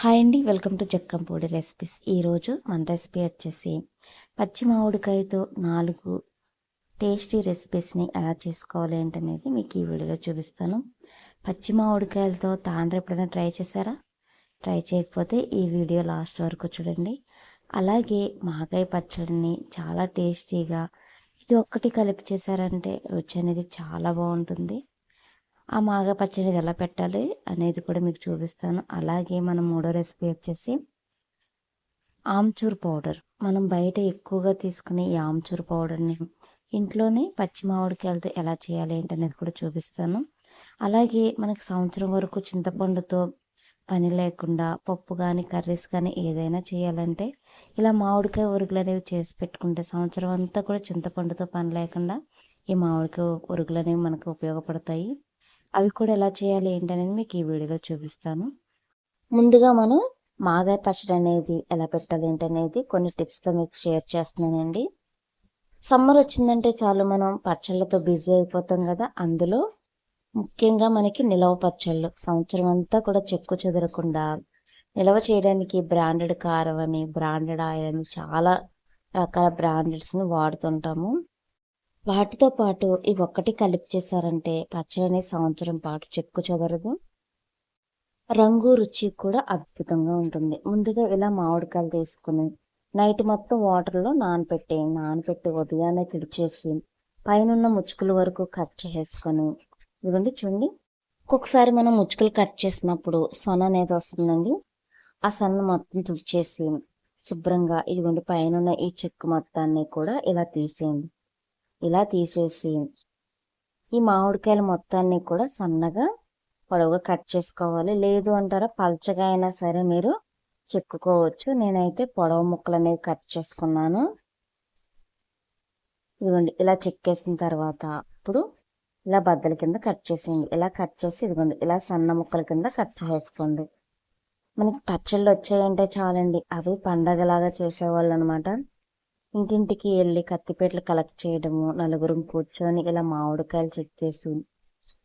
Hi అండి welcome to Jakkampudi recipes ఈరోజు మన రెసిపీ వచ్చేసి పచ్చి మామిడికాయతో నాలుగు టేస్టీ రెసిపీస్ని ఎలా చేసుకోవాలి ఏంటనేది మీకు ఈ వీడియోలో చూపిస్తాను. పచ్చి మామిడికాయలతో తాండ్ర ఎప్పుడైనా ట్రై చేశారా? ట్రై చేయకపోతే ఈ వీడియో లాస్ట్ వరకు చూడండి. అలాగే మాగాయ పచ్చడిని చాలా టేస్టీగా ఇది ఒక్కటి కలిపి చేశారంటే రుచి అనేది చాలా బాగుంటుంది. ఆ మాగా పచ్చడి ఎలా పెట్టాలి అనేది కూడా మీకు చూపిస్తాను. అలాగే మన మూడో రెసిపీ వచ్చేసి ఆమ్చూర్ పౌడర్. మనం బయట ఎక్కువగా తీసుకునే ఈ ఆమ్చూర్ పౌడర్ని ఇంట్లోనే పచ్చి మామిడికాయలతో ఎలా చేయాలి ఏంటనేది కూడా చూపిస్తాను. అలాగే మనకు సంవత్సరం వరకు చింతపండుతో పని లేకుండా పప్పు కానీ కర్రీస్ కానీ ఏదైనా చేయాలంటే ఇలా మామిడికాయ ఉరుగులు అనేవి చేసి పెట్టుకుంటే సంవత్సరం అంతా కూడా చింతపండుతో పని లేకుండా ఈ మామిడికాయ ఉరుగులు అనేవి మనకు ఉపయోగపడతాయి. అవి కూడా ఎలా చేయాలి ఏంటనేది మీకు ఈ వీడియోలో చూపిస్తాను. ముందుగా మనం మాగాయ పచ్చడి అనేది ఎలా పెట్టాలి ఏంటనేది కొన్ని టిప్స్తో మీకు షేర్ చేస్తున్నానండి. సమ్మర్ వచ్చిందంటే చాలు మనం పచ్చళ్ళతో బిజీ అయిపోతాం కదా అందులో ముఖ్యంగా మనకి నిలవ పచ్చళ్ళు సంవత్సరం అంతా కూడా చెక్కు చెదరకుండా నిల్వ చేయడానికి బ్రాండెడ్ కారం అని బ్రాండెడ్ ఆయిల్ అని చాలా రకాల బ్రాండెడ్స్ని వాడుతుంటాము. వాటితో పాటు ఇవి ఒక్కటి కలిపి చేశారంటే పచ్చడి సంవత్సరం పాటు చెక్కు చెదరదు. రంగు రుచి కూడా అద్భుతంగా ఉంటుంది. ముందుగా ఇలా మామిడికాయలు తీసుకుని నైట్ మొత్తం వాటర్లో నానపెట్టి నానపెట్టి ఉదయాన్నే కిడిచేసి పైన ముచ్చుకుల వరకు కట్ చేసుకొని ఇదిగోండి చూడండి. ఒక్కొక్కసారి మనం ముచ్చుకులు కట్ చేసినప్పుడు సొన అనేది వస్తుందండి. ఆ సన్న మొత్తం తుడిచేసి శుభ్రంగా ఇదిగోండి పైన ఈ చెక్కు మొత్తాన్ని కూడా ఇలా తీసేయండి. ఇలా తీసేసి ఈ మామిడికాయల మొత్తాన్ని కూడా సన్నగా పొడవుగా కట్ చేసుకోవాలి. లేదు అంటారా పల్చగా అయినా సరే మీరు చెక్కుకోవచ్చు. నేనైతే పొడవు ముక్కలు అనేవి కట్ చేసుకున్నాను. ఇదిగోండి ఇలా చెక్కేసిన తర్వాత ఇప్పుడు ఇలా బద్దల కింద కట్ చేసేయండి. ఇలా కట్ చేసి ఇదిగోండి ఇలా సన్న ముక్కల కింద కట్ చేసుకోండి. మనకి పచ్చళ్ళు వచ్చాయంటే చాలండి. అవి పండగలాగా చేసేవాళ్ళు అనమాట ఇంటింటికి వెళ్ళి కత్తిపేటలు కలెక్ట్ చేయడము నలుగురం కూర్చొని ఇలా మామిడికాయలు చెక్ చేసి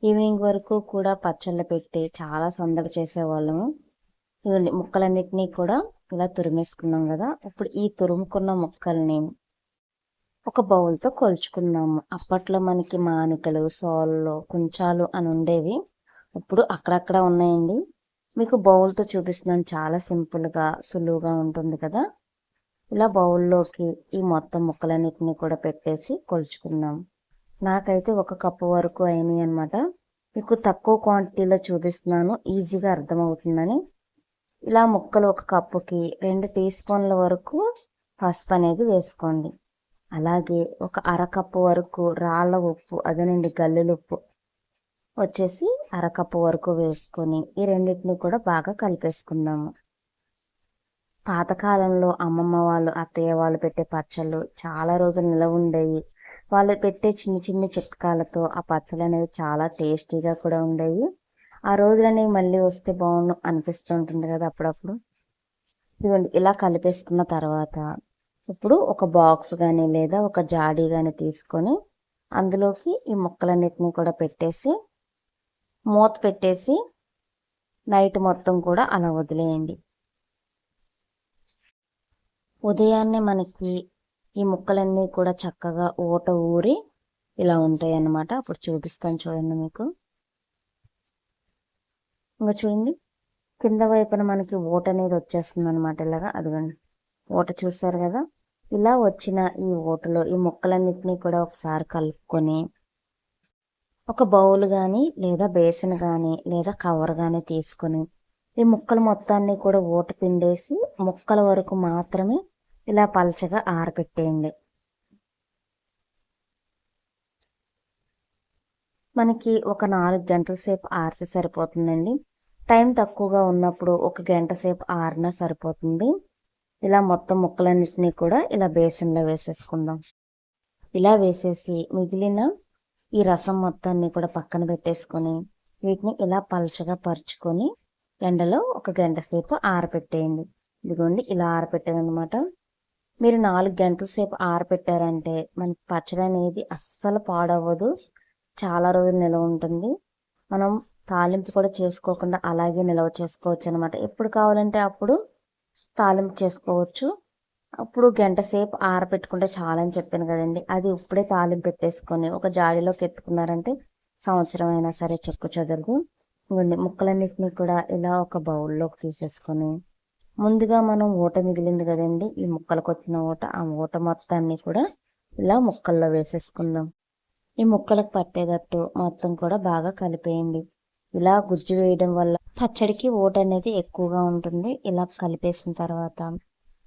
ఈవినింగ్ వరకు కూడా పచ్చళ్ళు పెట్టి చాలా సందడి చేసేవాళ్ళము. ఇవన్నీ ముక్కలన్నిటినీ కూడా ఇలా తురిమేసుకున్నాం కదా. ఇప్పుడు ఈ తురుముకున్న ముక్కల్ని ఒక బౌల్తో కొలుచుకున్నాము. అప్పట్లో మనకి మానికలు సోళ్ళు కుంచాలు అని ఉండేవి. ఇప్పుడు అక్కడక్కడ ఉన్నాయండి. మీకు బౌల్తో చూపిస్తున్నాను. చాలా సింపుల్గా సులువుగా ఉంటుంది కదా. ఇలా బౌల్లోకి ఈ మొత్తం ముక్కలన్నిటిని కూడా పెట్టేసి కొలుచుకున్నాం నాకైతే ఒక కప్పు వరకు అయినాయి అనమాట మీకు తక్కువ క్వాంటిటీలో చూపిస్తున్నాను. ఈజీగా అర్థమవుతుందని. ఇలా ముక్కలు ఒక కప్పుకి రెండు టీ స్పూన్ల వరకు పసుపు అనేది వేసుకోండి. అలాగే ఒక అరకప్పు వరకు రాళ్ళ ఉప్పు అదేనండి గల్లుల ఉప్పు వచ్చేసి అరకప్పు వరకు వేసుకొని ఈ రెండింటిని కూడా బాగా కలిపేసుకుందాము. పాతకాలంలో అమ్మమ్మ వాళ్ళు అత్తయ్య వాళ్ళు పెట్టే పచ్చళ్ళు చాలా రోజులు నిలవ ఉండేవి. వాళ్ళు పెట్టే చిన్న చిన్న చిట్కాలతో ఆ పచ్చళ్ళు అనేవి చాలా టేస్టీగా కూడా ఉండేవి. ఆ రోజులనేవి మళ్ళీ వస్తే బాగుండు అనిపిస్తుంటుంది కదా అప్పుడప్పుడు. ఇదిగోండి ఇలా కలిపేసుకున్న తర్వాత ఇప్పుడు ఒక బాక్స్ కానీ లేదా ఒక జాడీ కానీ తీసుకొని అందులోకి ఈ మొక్కలన్నిటిని కూడా పెట్టేసి మూత పెట్టేసి నైట్ మొత్తం కూడా అలా వదిలేయండి. ఉదయాన్నే మనకి ఈ ముక్కలన్నీ కూడా చక్కగా ఊట ఊరి ఇలా ఉంటాయి అన్నమాట అప్పుడు చూపిస్తాను చూడండి మీకు. ఇంకా చూడండి. కింద వైపున మనకి ఓట అనేది వచ్చేస్తుంది అనమాట ఇలాగా. అదిగండి. ఓట చూసారు కదా? ఇలా వచ్చిన ఈ ఓటలో ఈ ముక్కలన్నిటినీ కూడా ఒకసారి కలుపుకొని ఒక బౌల్ కానీ లేదా బేసిన్ కానీ లేదా కవర్ కానీ తీసుకొని ఈ ముక్కలు మొత్తాన్ని కూడా ఊట పిండేసి ముక్కల వరకు మాత్రమే ఇలా పలచగా ఆరబెట్టేయండి మనకి ఒక నాలుగు గంటల సేపు ఆరితే సరిపోతుందండి. టైం తక్కువగా ఉన్నప్పుడు ఒక గంట సేపు ఆరినా సరిపోతుంది. ఇలా మొత్తం ముక్కలన్నిటినీ కూడా ఇలా బేసిన్లో వేసేసుకుందాం. ఇలా వేసేసి మిగిలిన ఈ రసం మొత్తాన్ని కూడా పక్కన పెట్టేసుకొని వీటిని ఇలా పలచగా పరుచుకొని ఎండలో ఒక గంట సేపు ఆరబెట్టేయండి ఇదిగోండి ఇలా ఆరపెట్టామన్నమాట. మీరు నాలుగు గంటల సేపు ఆరబెట్టారంటే మనకి పచ్చడి అనేది అస్సలు పాడవ్వదు. చాలా రోజులు నిల్వ ఉంటుంది. మనం తాలింపు కూడా చేసుకోకుండా అలాగే నిల్వ చేసుకోవచ్చు అనమాట ఎప్పుడు కావాలంటే అప్పుడు తాలింపు చేసుకోవచ్చు. అప్పుడు గంట సేపు ఆరబెట్టుకుంటే చాలని చెప్పాను కదండి. అది ఇప్పుడే తాలింపు పెట్టేసుకొని ఒక జాడీలోకి ఎత్తుకున్నారంటే సంవత్సరం అయినా సరే చెక్కు చెదరదు. ఇవ్వండి ముక్కలన్నిటిని కూడా ఇలా ఒక బౌల్లోకి తీసేసుకొని ముందుగా మనం ఊట మిగిలింది కదండి ఈ ముక్కలకు వచ్చిన ఊట. ఆ ఊట మొత్తాన్ని కూడా ఇలా ముక్కల్లో వేసేసుకుందాం. ఈ ముక్కలకు పట్టేటట్టు మొత్తం కూడా బాగా కలిపేయండి. ఇలా గుజ్జు వేయడం వల్ల పచ్చడికి ఊట అనేది ఎక్కువగా ఉంటుంది. ఇలా కలిపేసిన తర్వాత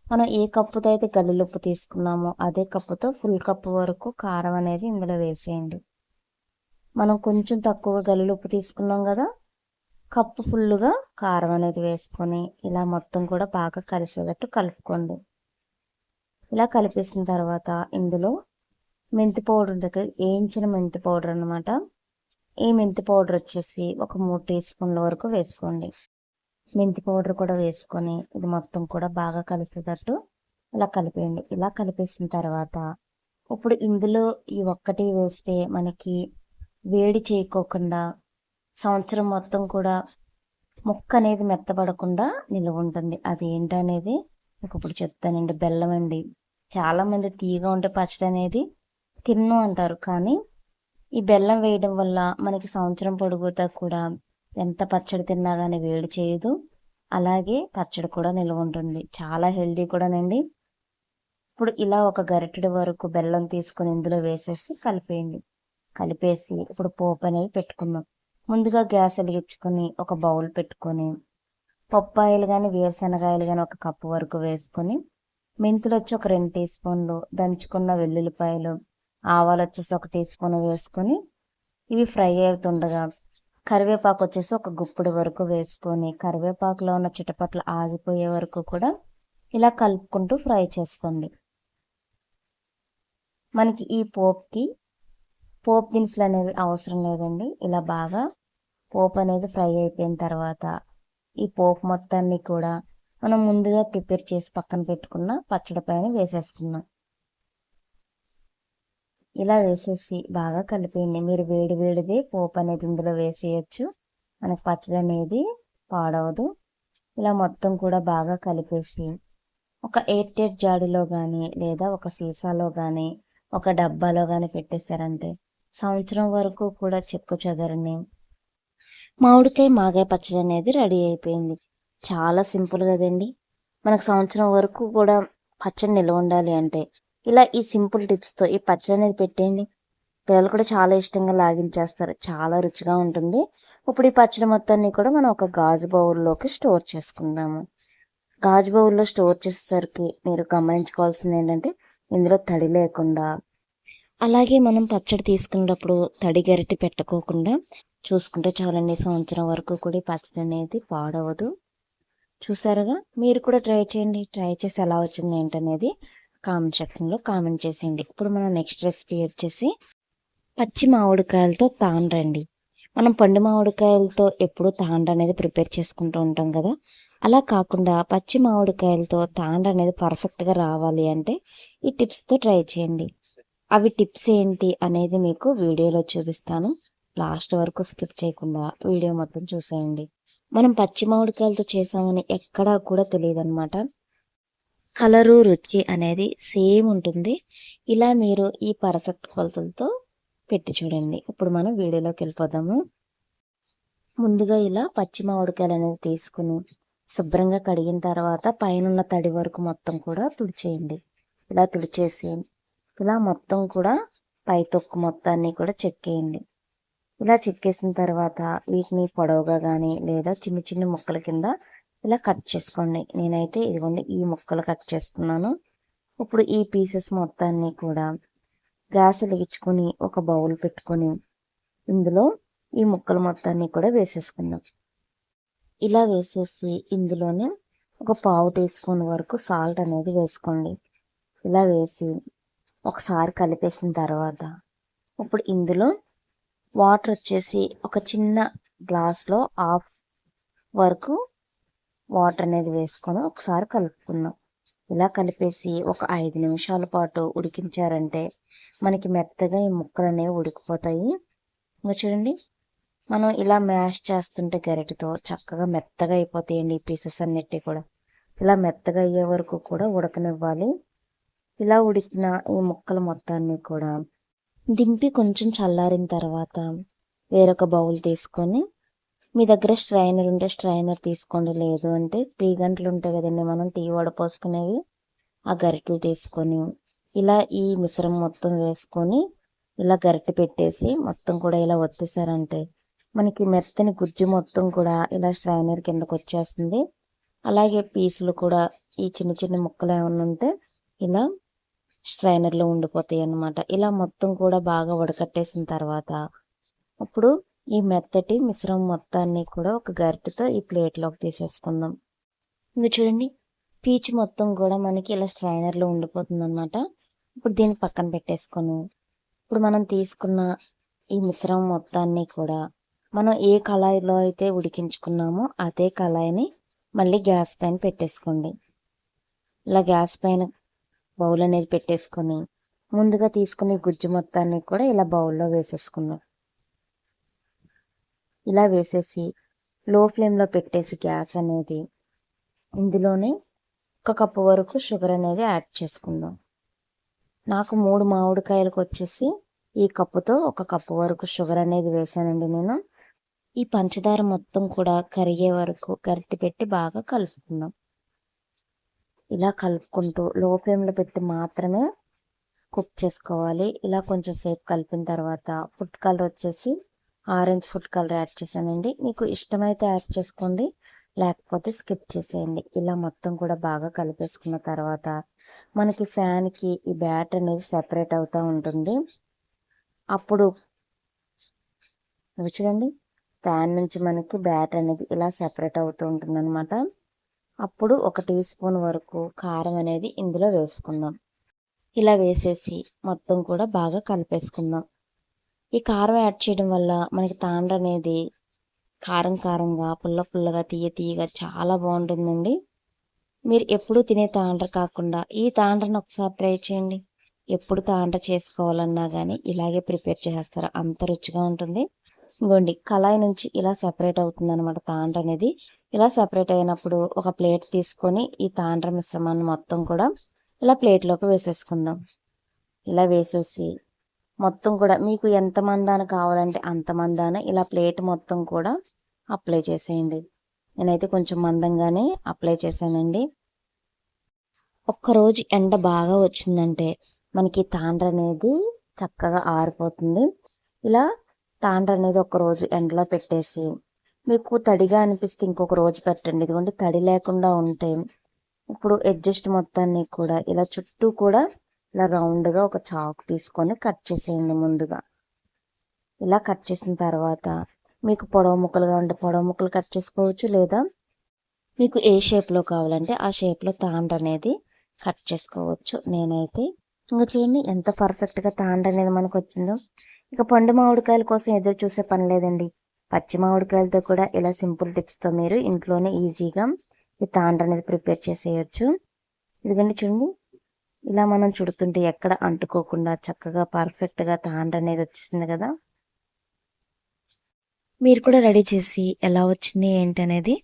మనం ఏ కప్పుతో అయితే గల్లులుప్పు తీసుకున్నామో అదే కప్పుతో ఫుల్ కప్పు వరకు కారం అనేది ఇందులో వేసేయండి. మనం కొంచెం తక్కువ గల్లులుప్పు తీసుకున్నాం కదా కప్పు ఫుల్లుగా కారం అనేది వేసుకొని ఇలా మొత్తం కూడా బాగా కలిసేటట్టు కలుపుకోండి. ఇలా కలిపేసిన తర్వాత ఇందులో మెంతి పౌడర్ దగ్గర వేయించిన మెంతి పౌడర్ అనమాట ఈ మెంతి పౌడర్ వచ్చేసి ఒక మూడు టీ స్పూన్ల వరకు వేసుకోండి. మెంతి పౌడర్ కూడా వేసుకొని ఇది మొత్తం కూడా బాగా కలిసేటట్టు ఇలా కలిపేయండి. ఇలా కలిపేసిన తర్వాత ఇప్పుడు ఇందులో ఈ ఒక్కటి వేస్తే మనకి వేడి చేయకోకుండా సంవత్సరం మొత్తం కూడా ముక్క అనేది మెత్తపడకుండా నిల్వ ఉంటుంది. అది ఏంటనేది మీకు ఇప్పుడు చెప్తానండి. బెల్లం అండి. చాలామంది తీయగా ఉంటే పచ్చడి అనేది తిన్ను అంటారు. కానీ ఈ బెల్లం వేయడం వల్ల మనకి సంవత్సరం పొడుగుతా కూడా ఎంత పచ్చడి తిన్నా కానీ వేడి చేయదు. అలాగే పచ్చడి కూడా నిల్వ ఉంటుంది. చాలా హెల్దీ కూడానండి. ఇప్పుడు ఇలా ఒక గరిటెడి వరకు బెల్లం తీసుకొని ఇందులో వేసేసి కలిపేయండి. కలిపేసి ఇప్పుడు పోపు అనేది పెట్టుకున్నాం. ముందుగా గ్యాస్ వెలిగించుకొని ఒక బౌల్ పెట్టుకొని పప్పాయిలు కానీ వేరుశనగాయలు కానీ ఒక కప్పు వరకు వేసుకొని మెంతులు వచ్చి ఒక రెండు టీ స్పూన్లు దంచుకున్న వెల్లుల్లిపాయలు ఆవాలు వచ్చేసి ఒక టీ స్పూన్ వేసుకొని ఇవి ఫ్రై అవుతుండగా కరివేపాకు వచ్చేసి ఒక గుప్పుడు వరకు వేసుకొని కరివేపాకులో ఉన్న చిటపట్లు ఆగిపోయే వరకు కూడా ఇలా కలుపుకుంటూ ఫ్రై చేసుకోండి. మనకి ఈ పోప్కి పోప్ దినుసులు అనేవి అవసరం లేదండి. ఇలా బాగా పోపు అనేది ఫ్రై అయిపోయిన తర్వాత ఈ పోపు మొత్తాన్ని కూడా మనం ముందుగా ప్రిపేర్ చేసి పక్కన పెట్టుకున్న పచ్చడి పైన వేసేసుకుందాం. ఇలా వేసేసి బాగా కలిపేయండి. మీరు వేడి వేడిది పోపు అనేది ఇందులో వేసేయచ్చు. మనకు పచ్చడి అనేది పాడవదు. ఇలా మొత్తం కూడా బాగా కలిపేసి ఒక ఎయిర్ టైట్ జాడీలో కానీ లేదా ఒక సీసాలో కానీ ఒక డబ్బాలో కానీ పెట్టేశారంటే సంవత్సరం వరకు కూడా చెక్కు చెదరని మామిడికాయ మాగాయ పచ్చడి అనేది రెడీ అయిపోయింది. చాలా సింపుల్ కదండి. మనకు సంవత్సరం వరకు కూడా పచ్చడి నిల్వ ఉండాలి అంటే. ఇలా ఈ సింపుల్ టిప్స్తో ఈ పచ్చడి అనేది పెట్టేయండి. పిల్లలు కూడా చాలా ఇష్టంగా లాగించేస్తారు. చాలా రుచిగా ఉంటుంది. ఇప్పుడు ఈ పచ్చడి మొత్తాన్ని కూడా మనం ఒక గాజు బౌల్లోకి స్టోర్ చేసుకుందాము. గాజు బౌల్లో స్టోర్ చేసేసరికి మీరు గమనించుకోవాల్సింది ఏంటంటే ఇందులో తడి లేకుండా. అలాగే మనం పచ్చడి తీసుకున్నప్పుడు తడి గరిటి పెట్టుకోకుండా చూసుకుంటే చాలండి సంవత్సరం వరకు కూడా పచ్చడి అనేది పాడవదు. చూసారుగా? మీరు కూడా ట్రై చేయండి. ట్రై చేసి ఎలా వచ్చింది ఏంటనేది కామెంట్ సెక్షన్లో కామెంట్ చేసేయండి. ఇప్పుడు మనం నెక్స్ట్ రెసిపీ వచ్చేసి పచ్చి మామిడికాయలతో తాండ్రండి. మనం పండు మామిడికాయలతో ఎప్పుడూ తాండ్ర అనేది ప్రిపేర్ చేసుకుంటూ ఉంటాం కదా? అలా కాకుండా పచ్చి మామిడికాయలతో తాండ్ర అనేది పర్ఫెక్ట్గా రావాలి అంటే ఈ టిప్స్తో ట్రై చేయండి. అవి టిప్స్ ఏంటి అనేది మీకు వీడియోలో చూపిస్తాను. లాస్ట్ వరకు స్కిప్ చేయకుండా వీడియో మొత్తం చూసేయండి. మనం పచ్చి మామిడికాయలతో చేసామని ఎక్కడా కూడా తెలియదు అనమాట కలరు రుచి అనేది సేమ్ ఉంటుంది. ఇలా మీరు ఈ పర్ఫెక్ట్ కొలతలతో పెట్టి చూడండి. ఇప్పుడు మనం వీడియోలోకి వెళ్ళిపోదాము. ముందుగా ఇలా పచ్చి మామిడికాయలు అనేది తీసుకుని శుభ్రంగా కడిగిన తర్వాత పైన తడి వరకు మొత్తం కూడా తుడిచేయండి. ఇలా తుడిచేసి ఇలా మొత్తం కూడా పై తొక్కు మొత్తాన్ని కూడా చెక్కేయండి. ఇలా చెక్కేసిన తర్వాత వీటిని పొడవుగా కానీ లేదా చిన్న చిన్న ముక్కల కింద ఇలా కట్ చేసుకోండి. నేనైతే ఇదిగోండి ఈ ముక్కలు కట్ చేసుకున్నాను. ఇప్పుడు ఈ పీసెస్ మొత్తాన్ని కూడా గ్యాస్ వెలిగించుకొని ఒక బౌల్ పెట్టుకొని ఇందులో ఈ ముక్కలు మొత్తాన్ని కూడా వేసేసుకుందాం. ఇలా వేసేసి ఇందులోనే ఒక పావు టీ స్పూన్ వరకు సాల్ట్ అనేది వేసుకోండి. ఇలా వేసి ఒకసారి కలిపేసిన తర్వాత ఇప్పుడు ఇందులో వాటర్ వచ్చేసి ఒక చిన్న గ్లాస్లో హాఫ్ వరకు వాటర్ అనేది వేసుకొని ఒకసారి కలుపుకుందాం. ఇలా కలిపేసి ఒక ఐదు నిమిషాల పాటు ఉడికించారంటే మనకి మెత్తగా ఈ ముక్కలు అనేవి ఉడికిపోతాయి. ఇంకా చూడండి మనం ఇలా మ్యాష్ చేస్తుంటే గరిటతో చక్కగా మెత్తగా అయిపోతాయండి ఈ పీసెస్ అన్నిటి కూడా. ఇలా మెత్తగా అయ్యే వరకు కూడా ఉడకనివ్వాలి. ఇలా ఉడికిన ఈ ముక్కలు మొత్తాన్ని కూడా దింపి కొంచెం చల్లారిన తర్వాత వేరొక బౌల్ తీసుకొని మీ దగ్గర స్ట్రైనర్ ఉంటే స్ట్రైనర్ తీసుకోండి లేదు అంటే టీ గంటలు ఉంటాయి కదండి మనం టీ వడపోసుకునేవి ఆ గరిటెలు తీసుకొని ఇలా ఈ మిశ్రమం మొత్తం వేసుకొని ఇలా గరిటె పెట్టేసి మొత్తం కూడా ఇలా ఒత్తేసారంటే మనకి మెత్తని గుజ్జు మొత్తం కూడా ఇలా స్ట్రైనర్ కిందకు వచ్చేస్తుంది. అలాగే పీసులు కూడా ఈ చిన్న చిన్న ముక్కలు ఏమైనా ఉంటే ఇలా స్ట్రైనర్లో ఉండిపోతాయి అన్నమాట. ఇలా మొత్తం కూడా బాగా ఉడకట్టేసిన తర్వాత అప్పుడు ఈ మెత్తటి మిశ్రమం మొత్తాన్ని కూడా ఒక గరిటెతో ఈ ప్లేట్లోకి తీసేసుకుందాం. ఇంకా చూడండి పీచు మొత్తం కూడా మనకి ఇలా స్ట్రైనర్లో ఉండిపోతుంది అనమాట ఇప్పుడు దీన్ని పక్కన పెట్టేసుకొని ఇప్పుడు మనం తీసుకున్న ఈ మిశ్రమం మొత్తాన్ని కూడా మనం ఏ కళాయిలో అయితే ఉడికించుకున్నామో అదే కళాయిని మళ్ళీ గ్యాస్ పైన పెట్టేసుకోండి. ఇలా గ్యాస్ పైన బౌల్ అనేది పెట్టేసుకొని ముందుగా తీసుకుని గుజ్జు మొత్తాన్ని కూడా ఇలా బౌల్లో వేసేసుకున్నాం. ఇలా వేసేసి లో ఫ్లేమ్లో పెట్టేసి గ్యాస్ అనేది ఇందులోనే ఒక కప్పు వరకు షుగర్ అనేది యాడ్ చేసుకుందాం నాకు మూడు మామిడికాయలకు వచ్చేసి ఈ కప్పుతో ఒక కప్పు వరకు షుగర్ అనేది వేసానండి నేను. ఈ పంచదార మొత్తం కూడా కరిగే వరకు గరిటె పెట్టి బాగా కలుపుకున్నాం. ఇలా కలుపుకుంటూ లో ఫ్లేమ్లో పెట్టి మాత్రమే కుక్ చేసుకోవాలి. ఇలా కొంచెం సేపు కలిపిన తర్వాత ఫుడ్ కలర్ వచ్చేసి ఆరెంజ్ ఫుడ్ కలర్ యాడ్ చేశానండి. మీకు ఇష్టమైతే యాడ్ చేసుకోండి లేకపోతే స్కిప్ చేసేయండి. ఇలా మొత్తం కూడా బాగా కలిపేసుకున్న తర్వాత మనకి ఫ్యాన్కి ఈ బ్యాట్ అనేది సెపరేట్ అవుతూ ఉంటుంది. అప్పుడు చూడండి ఫ్యాన్ నుంచి మనకి బ్యాట్ అనేది ఇలా సెపరేట్ అవుతూ ఉంటుంది అనమాట అప్పుడు ఒక టీ స్పూన్ వరకు కారం అనేది ఇందులో వేసుకుందాం ఇలా వేసేసి మొత్తం కూడా బాగా కలిపేసుకుందాం ఈ కారం యాడ్ చేయడం వల్ల మనకి తాండ్ర అనేది కారం కారంగా పుల్ల పుల్లగా తీయ తీయగా చాలా బాగుంటుందండి. మీరు ఎప్పుడు తినే తాండ్ర కాకుండా ఈ తాండ్రను ఒకసారి ట్రై చేయండి. ఎప్పుడు తాండ్ర చేసుకోవాలన్నా కానీ ఇలాగే ప్రిపేర్ చేస్తారు అంత రుచిగా ఉంటుంది. ఇంకోండి కళాయి నుంచి ఇలా సెపరేట్ అవుతుంది అనమాట తాండ్ర అనేది. ఇలా సెపరేట్ అయినప్పుడు ఒక ప్లేట్ తీసుకొని ఈ తాండ్ర మిశ్రమాన్ని మొత్తం కూడా ఇలా ప్లేట్లోకి వేసేసుకుందాం. ఇలా వేసేసి మొత్తం కూడా మీకు ఎంత మందాన కావాలంటే అంత మందాన ఇలా ప్లేట్ మొత్తం కూడా అప్లై చేసేయండి. నేనైతే కొంచెం మందంగానే అప్లై చేశానండి. ఒక్కరోజు ఎండ బాగా వచ్చిందంటే మనకి తాండ్ర అనేది చక్కగా ఆరిపోతుంది. ఇలా తాండ్ర అనేది ఒక రోజు ఎండలో పెట్టేసి మీకు తడిగా అనిపిస్తే ఇంకొక రోజు పెట్టండి. ఇదిగోండి తడి లేకుండా ఉంటే ఇప్పుడు అడ్జస్ట్ మొత్తాన్ని కూడా ఇలా చుట్టూ కూడా ఇలా రౌండ్గా ఒక చాకు తీసుకొని కట్ చేసేయండి ముందుగా. ఇలా కట్ చేసిన తర్వాత మీకు పొడవు ముక్కలుగా ఉంటే పొడవు ముక్కలు కట్ చేసుకోవచ్చు లేదా మీకు ఏ షేప్లో కావాలంటే ఆ షేప్లో తాండ్ర అనేది కట్ చేసుకోవచ్చు. నేనైతే ఇంకా చూడండి ఎంత పర్ఫెక్ట్గా తాండ్ర అనేది మనకు వచ్చిందో ఇక పండు మామిడికాయల కోసం ఎదురు చూసే పని లేదండి. పచ్చి మామిడికాయలతో కూడా ఇలా సింపుల్ టిప్స్తో మీరు ఇంట్లోనే ఈజీగా ఈ తాండ్ర అనేది ప్రిపేర్ చేసేయచ్చు. ఇదిగండి చూడండి. ఇలా మనం చుడుతుంటే ఎక్కడ అంటుకోకుండా చక్కగా పర్ఫెక్ట్గా తాండ్ర అనేది వచ్చేసింది కదా. మీరు కూడా రెడీ చేసి ఎలా వచ్చింది ఏంటి అనేది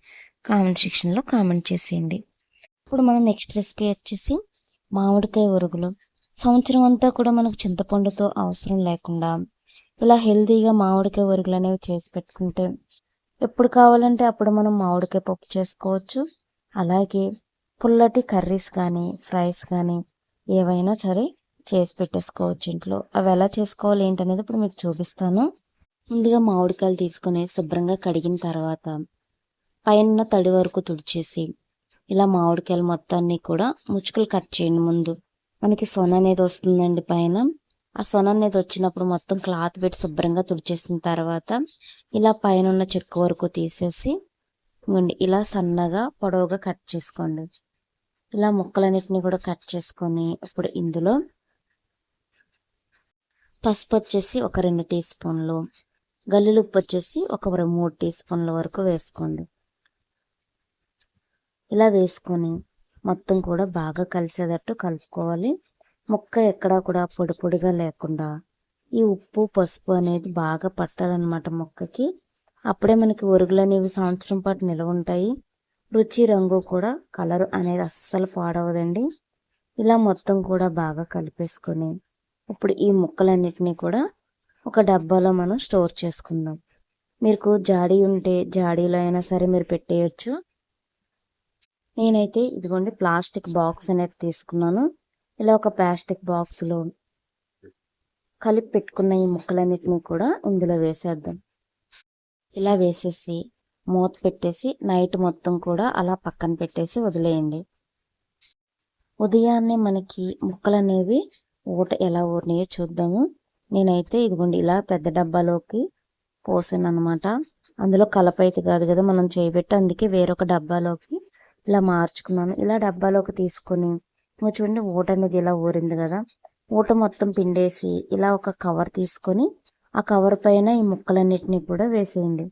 కామెంట్ సెక్షన్లో కామెంట్ చేసేయండి. ఇప్పుడు మనం నెక్స్ట్ రెసిపీ వచ్చేసి మామిడికాయ ఉరుగులు సంవత్సరం అంతా కూడా మనకు చింతపండుతో అవసరం లేకుండా ఇలా హెల్తీగా మామిడికాయ ఉరుగులు అనేవి చేసి పెట్టుకుంటే ఎప్పుడు కావాలంటే అప్పుడు మనం మామిడికాయ పప్పు చేసుకోవచ్చు. అలాగే పుల్లటి కర్రీస్ కానీ ఫ్రైస్ కానీ ఏవైనా సరే చేసి పెట్టేసుకోవచ్చు ఇంట్లో. అవి ఎలా చేసుకోవాలి ఏంటనేది ఇప్పుడు మీకు చూపిస్తాను. ముందుగా మామిడికాయలు తీసుకొని శుభ్రంగా కడిగిన తర్వాత పైన తడి వరకు తుడిచేసి ఇలా మామిడికాయలు మొత్తాన్ని కూడా ముచ్చుకలు కట్ చేయండి ముందు. మనకి సొన అనేది వస్తుందండి పైన. ఆ సొన అనేది వచ్చినప్పుడు మొత్తం క్లాత్ పెట్టి శుభ్రంగా తుడిచేసిన తర్వాత ఇలా పైన ఉన్న చెక్కు వరకు తీసేసి ఇలా సన్నగా పొడవుగా కట్ చేసుకోండి. ఇలా ముక్కలన్నిటిని కూడా కట్ చేసుకొని ఇప్పుడు ఇందులో పసుపు వచ్చేసి ఒక రెండు టీ స్పూన్లు గల్లులు ఉప్పు వచ్చేసి ఒక మూడు టీ స్పూన్ల వరకు వేసుకోండి. ఇలా వేసుకొని మొత్తం కూడా బాగా కలిసేటట్టు కలుపుకోవాలి. ముక్క ఎక్కడా కూడా పొడి పొడిగా లేకుండా ఈ ఉప్పు పసుపు అనేది బాగా పట్టాలన్నమాట మొక్కకి. అప్పుడే మనకి ఒరుగులు అనేవి సంవత్సరం పాటు నిల్వ ఉంటాయి. రుచి రంగు కూడా కలర్ అనేది అస్సలు పాడవదండి. ఇలా మొత్తం కూడా బాగా కలిపేసుకొని ఇప్పుడు ఈ ముక్కలన్నిటినీ కూడా ఒక డబ్బాలో మనం స్టోర్ చేసుకుందాం. మీకు జాడీ ఉంటే జాడీలో అయినా సరే మీరు పెట్టేయచ్చు. నేనైతే ఇదిగోండి ప్లాస్టిక్ బాక్స్ అనేది తీసుకున్నాను. ఇలా ఒక ప్లాస్టిక్ బాక్స్లో కలిపి పెట్టుకున్న ఈ ముక్కలన్నిటిని కూడా ఇందులో వేసేద్దాం. ఇలా వేసేసి మూత పెట్టేసి నైట్ మొత్తం కూడా అలా పక్కన పెట్టేసి వదిలేయండి. ఉదయాన్నే మనకి ముక్కలు అనేవి ఊట ఎలా ఊరినాయో చూద్దాము. నేనైతే ఇదిగోండి ఇలా పెద్ద డబ్బాలోకి పోసాను అనమాట అందులో కలప అయితే కాదు కదా మనం చేయబెట్టి అందుకే వేరొక డబ్బాలోకి ఇలా మార్చుకున్నాను. ఇలా డబ్బాలోకి తీసుకొని చూడండి ఊట అనేది ఇలా ఊరింది కదా. ఊట మొత్తం పిండేసి ఇలా ఒక కవర్ తీసుకొని ఆ కవర్ పైన ఈ ముక్కలన్నిటిని కూడా వేసేయండి.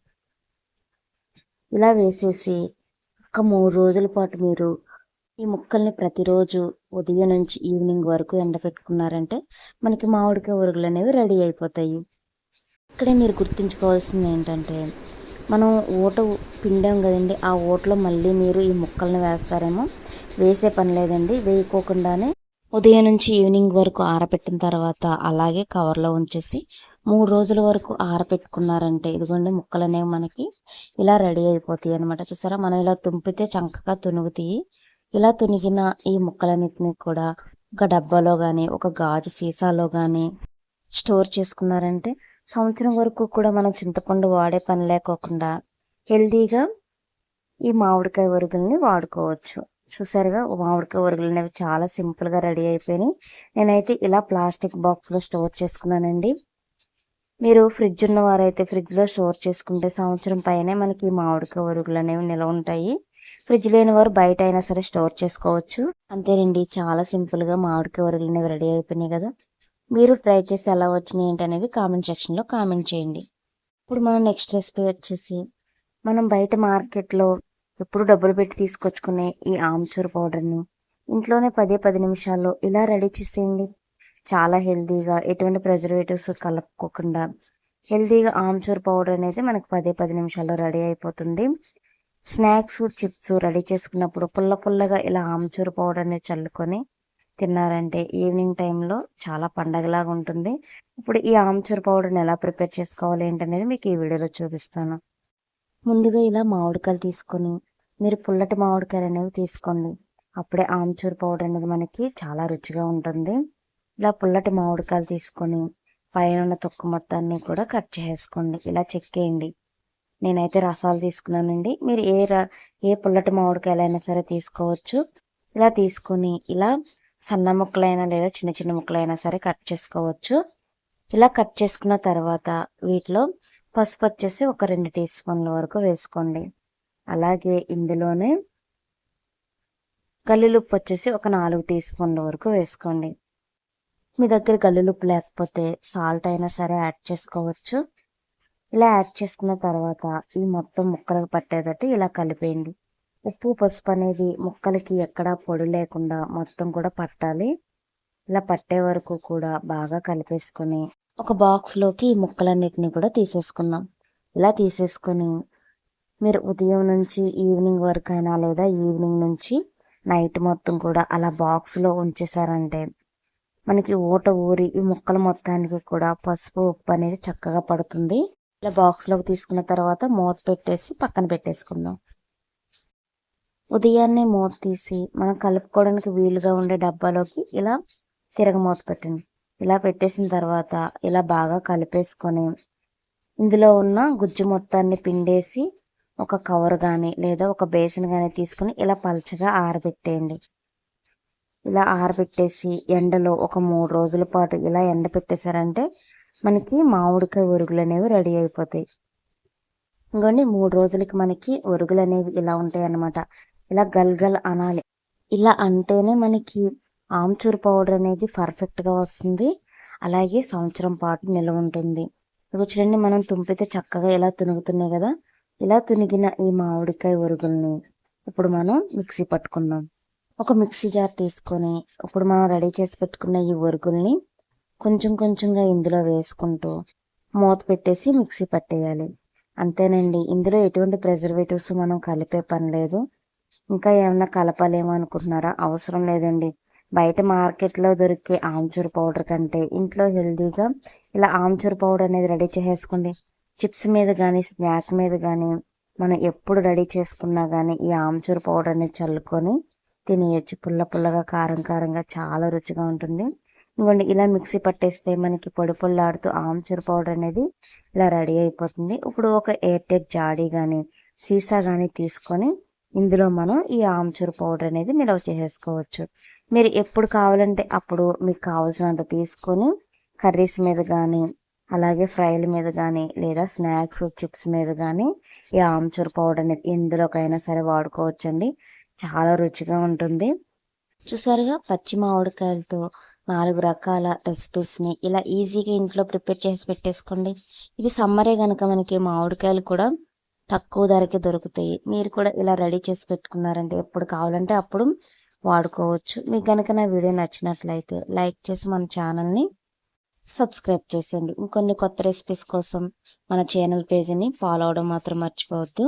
ఇలా వేసేసి ఒక మూడు రోజుల పాటు మీరు ఈ ముక్కల్ని ప్రతిరోజు ఉదయం నుంచి ఈవినింగ్ వరకు ఎండబెట్టుకున్నారంటే మనకి మామిడికాయ ఉరుగులు అనేవి రెడీ అయిపోతాయి. ఇక్కడే మీరు గుర్తుంచుకోవాల్సింది ఏంటంటే మనం ఊట పిండాం కదండి ఆ ఊటలో మళ్ళీ మీరు ఈ ముక్కలను వేస్తారేమో. వేసే పని లేదండి వేయకోకుండానే ఉదయం నుంచి ఈవినింగ్ వరకు ఆరబెట్టిన తర్వాత అలాగే కవర్లో ఉంచేసి మూడు రోజుల వరకు ఆరబెట్టుకున్నారంటే ఇదిగోండి ముక్కలు అనేవి మనకి ఇలా రెడీ అయిపోతాయి అనమాట చూసారా? మనం ఇలా తుంపితే చక్కగా తునుగుతాయి. ఇలా తునిగిన ఈ ముక్కలన్నిటిని కూడా ఒక డబ్బాలో కానీ ఒక గాజు సీసాలో కానీ స్టోర్ చేసుకున్నారంటే సంవత్సరం వరకు కూడా మనం చింతపండు వాడే పని లేకోకుండా హెల్తీగా ఈ మామిడికాయ వరుగుల్ని వాడుకోవచ్చు. చూసారుగా మామిడికాయ వరుగులు అనేవి చాలా సింపుల్గా రెడీ అయిపోయినాయి. నేనైతే ఇలా ప్లాస్టిక్ బాక్స్లో స్టోర్ చేసుకున్నానండి. మీరు ఫ్రిడ్జ్ ఉన్నవారైతే ఫ్రిడ్జ్లో స్టోర్ చేసుకుంటే సంవత్సరం పైనే మనకి మామిడికాయ వరుగులు అనేవి నిల్వ ఉంటాయి. ఫ్రిడ్జ్ లేని వారు బయట అయినా సరే స్టోర్ చేసుకోవచ్చు. అంతేనండి చాలా సింపుల్గా మామిడికాయ వరుగులు అనేవి రెడీ అయిపోయినాయి కదా. మీరు ట్రై చేసి ఎలా వచ్చినాయి ఏంటి అనేది కామెంట్ సెక్షన్లో కామెంట్ చేయండి. ఇప్పుడు మనం నెక్స్ట్ రెసిపీ వచ్చేసి మనం బయట మార్కెట్లో ఎప్పుడు డబ్బులు పెట్టి తీసుకొచ్చుకునే ఈ ఆమ్చూర్ పౌడర్ని ఇంట్లోనే పదే పది నిమిషాల్లో ఇలా రెడీ చేసేయండి. చాలా హెల్తీగా ఎటువంటి ప్రిజర్వేటివ్స్ కలుపుకోకుండా హెల్తీగా ఆమ్చూర్ పౌడర్ అనేది మనకు పదే పది నిమిషాల్లో రెడీ అయిపోతుంది. స్నాక్స్ చిప్స్ రెడీ చేసుకున్నప్పుడు పుల్ల పుల్లగా ఇలా ఆమ్చూర్ పౌడర్ అనేది చల్లుకొని తిన్నారంటే ఈవినింగ్ టైంలో చాలా పండగలాగా ఉంటుంది. ఇప్పుడు ఈ ఆమ్చూర్ పౌడర్ని ఎలా ప్రిపేర్ చేసుకోవాలి ఏంటనేది మీకు ఈ వీడియోలో చూపిస్తాను. ముందుగా ఇలా మామిడికాయలు తీసుకొని మీరు పుల్లటి మామిడికాయలు అనేవి తీసుకోండి. అప్పుడే ఆమ్చూర్ పౌడర్ అనేది మనకి చాలా రుచిగా ఉంటుంది. ఇలా పుల్లటి మామిడికాయలు తీసుకొని పైన ఉన్న తొక్కు మొత్తాన్ని కూడా కట్ చేసుకోండి ఇలా చెక్కేయండి నేనైతే రసాలు తీసుకున్నానండి. మీరు ఏ ర ఏ పుల్లటి మామిడికాయలైనా సరే తీసుకోవచ్చు. ఇలా తీసుకొని ఇలా సన్న ముక్కలైనా లేదా చిన్న చిన్న ముక్కలైనా సరే కట్ చేసుకోవచ్చు. ఇలా కట్ చేసుకున్న తర్వాత వీటిలో పసుపు వచ్చేసి ఒక రెండు టీ స్పూన్ల వరకు వేసుకోండి. అలాగే ఇందులోనే గల్లులుప్పు వచ్చేసి ఒక నాలుగు టీ స్పూన్ల వరకు వేసుకోండి. మీ దగ్గర గల్లులుప్పు లేకపోతే సాల్ట్ అయినా సరే యాడ్ చేసుకోవచ్చు. ఇలా యాడ్ చేసుకున్న తర్వాత ఈ మొత్తం ముక్కలకు పట్టేటట్టు ఇలా కలిపేయండి. ఉప్పు పసుపు అనేది ముక్కలకి ఎక్కడా పొడి లేకుండా మొత్తం కూడా పట్టాలి. ఇలా పట్టే వరకు కూడా బాగా కలిపేసుకొని ఒక బాక్స్లోకి ఈ ముక్కలన్నిటిని కూడా తీసేసుకుందాం. ఇలా తీసేసుకొని మీరు ఉదయం నుంచి ఈవినింగ్ వరకు అయినా లేదా ఈవినింగ్ నుంచి నైట్ మొత్తం కూడా అలా బాక్స్లో ఉంచేసారంటే మనకి ఊట ఊరి ఈ ముక్కల మొత్తానికి కూడా పసుపు ఉప్పు అనేది చక్కగా పడుతుంది. ఇలా బాక్స్లోకి తీసుకున్న తర్వాత మూత పెట్టేసి పక్కన పెట్టేసుకుందాం. ఉదయాన్నే మూత తీసి మనం కలుపుకోవడానికి వీలుగా ఉండే డబ్బాలోకి ఇలా తిరగమూత పెట్టండి. ఇలా పెట్టేసిన తర్వాత ఇలా బాగా కలిపేసుకొని ఇందులో ఉన్న గుజ్జు మొత్తాన్ని పిండేసి ఒక కవర్ కానీ లేదా ఒక బేసిన్ కానీ తీసుకుని ఇలా పలచగా ఆరబెట్టేయండి. ఇలా ఆరబెట్టేసి ఎండలో ఒక మూడు రోజుల పాటు ఇలా ఎండ పెట్టేశారంటే మనకి మామిడికాయ ఉరుగులు అనేవి రెడీ అయిపోతాయి. ఇంకోండి మూడు రోజులకి మనకి ఉరుగులు అనేవి ఇలా ఉంటాయి అన్నమాట ఇలా గల్గల్ అనాలి. ఇలా అంటేనే మనకి ఆమ్చూర్ పౌడర్ అనేది పర్ఫెక్ట్గా వస్తుంది. అలాగే సంవత్సరం పాటు నిల్వ ఉంటుంది. ఇప్పుడు చూడండి మనం తుంపితే చక్కగా ఇలా తునుగుతున్నాయి కదా? ఇలా తునిగిన ఈ మామిడికాయ ఉరుగుల్ని ఇప్పుడు మనం మిక్సీ పట్టుకుందాం. ఒక మిక్సీ జార్ తీసుకొని ఇప్పుడు మనం రెడీ చేసి పెట్టుకున్న ఈ ఉరుగుల్ని కొంచెం కొంచెంగా ఇందులో వేసుకుంటూ మూత పెట్టేసి మిక్సీ పట్టేయాలి. అంతేనండి ఇందులో ఎటువంటి ప్రిజర్వేటివ్స్ మనం కలిపే పని లేదు. ఇంకా ఏమైనా కలపాలేమో అనుకుంటున్నారా? అవసరం లేదండి. బయట మార్కెట్లో దొరికే ఆమ్చూర్ పౌడర్ కంటే ఇంట్లో హెల్దీగా ఇలా ఆమ్చూర్ పౌడర్ అనేది రెడీ చేసేసుకోండి. చిప్స్ మీద కానీ స్నాక్ మీద కానీ మనం ఎప్పుడు రెడీ చేసుకున్నా కానీ ఈ ఆమ్చూర్ పౌడర్ అనేది చల్లుకొని తినేయచ్చు. పుల్ల పుల్లగా కారం కారంగా చాలా రుచిగా ఉంటుంది. ఇంకోండి ఇలా మిక్సీ పట్టేస్తే మనకి పొడి పొల్లాడుతూ ఆమ్చూర్ పౌడర్ అనేది ఇలా రెడీ అయిపోతుంది. ఇప్పుడు ఒక ఎయిర్ టెక్ జాడీ కానీ సీసా కానీ తీసుకొని ఇందులో మనం ఈ ఆమ్చూర్ పౌడర్ అనేది నిల్వ చేసేసుకోవచ్చు. మీరు ఎప్పుడు కావాలంటే అప్పుడు మీకు కావాల్సినంత తీసుకొని కర్రీస్ మీద కానీ అలాగే ఫ్రైల మీద కానీ లేదా స్నాక్స్ చిప్స్ మీద కానీ ఈ ఆమ్చూర్ పౌడర్ అనేది ఎందులోకైనా సరే వాడుకోవచ్చండి. చాలా రుచిగా ఉంటుంది. చూసారుగా పచ్చి మామిడికాయలతో నాలుగు రకాల రెసిపీస్ని ఇలా ఈజీగా ఇంట్లో ప్రిపేర్ చేసి పెట్టేసుకోండి. ఇది సమ్మరే కనుక మనకి మామిడికాయలు కూడా తక్కువ ధరకే దొరుకుతాయి. మీరు కూడా ఇలా రెడీ చేసి పెట్టుకున్నారంటే ఎప్పుడు కావాలంటే అప్పుడు వాడుకోవచ్చు. మీకు కనుక నా వీడియో నచ్చినట్లయితే లైక్ చేసి మన ఛానల్ని సబ్స్క్రైబ్ చేసేయండి. ఇంకొన్ని కొత్త రెసిపీస్ కోసం మన ఛానల్ పేజీని ఫాలో అవడం మాత్రం మర్చిపోవద్దు.